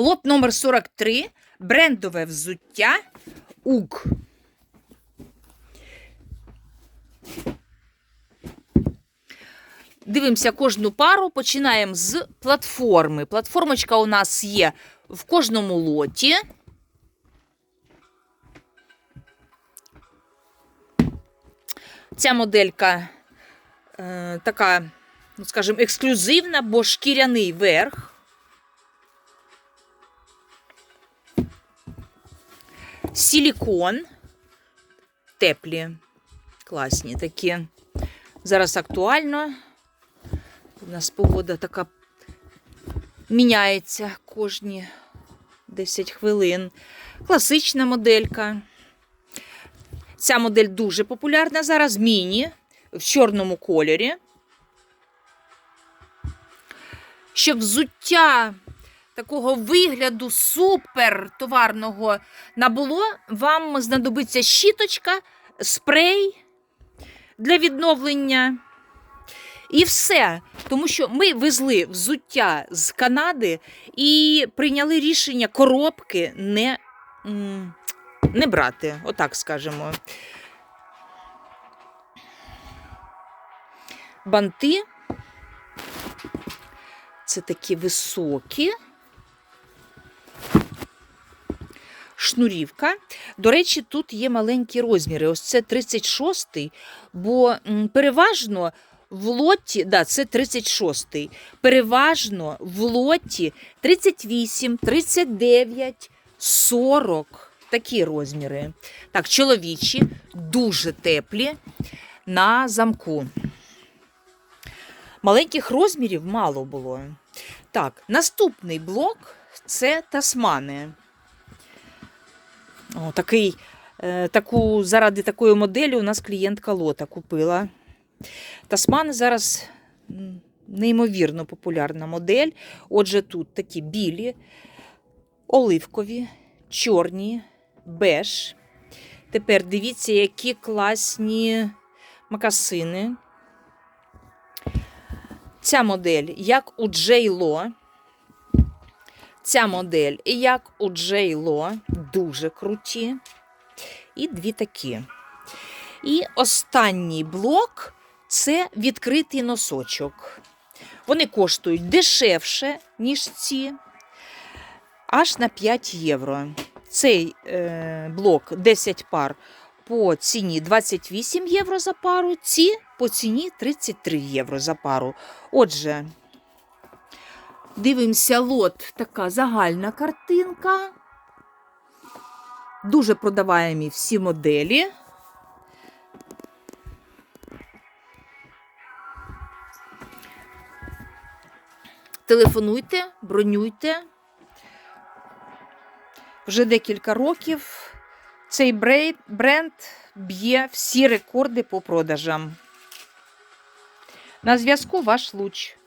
Лот номер 43. Брендове взуття УК. Дивимося кожну пару. Починаємо з платформи. Платформочка у нас є в кожному лоті. Ця моделька е, така, ну скажімо, ексклюзивна, бо шкіряний верх. Силікон. Теплі, класні такі. Зараз актуально. У нас погода така міняється кожні 10 хвилин. Класична моделька. Ця модель дуже популярна зараз. Міні в чорному кольорі. Щоб взуття такого вигляду супер товарного набуло, вам знадобиться щіточка, спрей для відновлення. І все. Тому що ми везли взуття з Канади і прийняли рішення коробки не, не брати, отак скажемо. Банти. Це такі високі. Шнурівка. До речі, тут є маленькі розміри. Ось це 36-й, бо переважно в лоті, да, це 36-й. Переважно в лоті 38, 39, 40. Такі розміри. Так, чоловічі, дуже теплі на замку. Маленьких розмірів мало було. Так, наступний блок це тасмани. О, такий, е, таку, заради такої моделі у нас клієнтка лота купила. Тасмани зараз неймовірно популярна модель. Отже, тут такі білі, оливкові, чорні, беж. Тепер дивіться, які класні макасини. Ця модель, як у Джейло. Ця модель, як у Джейло, дуже круті. І дві такі. І останній блок це відкритий носочок. Вони коштують дешевше, ніж ці, аж на 5 євро. Цей е, блок 10 пар по ціні 28 євро за пару, ці по ціні 33 євро за пару. Отже, дивимося лот, така загальна картинка. Дуже продаваємі всі моделі. Телефонуйте, бронюйте. Вже декілька років цей бренд б'є всі рекорди по продажам. На зв'язку ваш луч.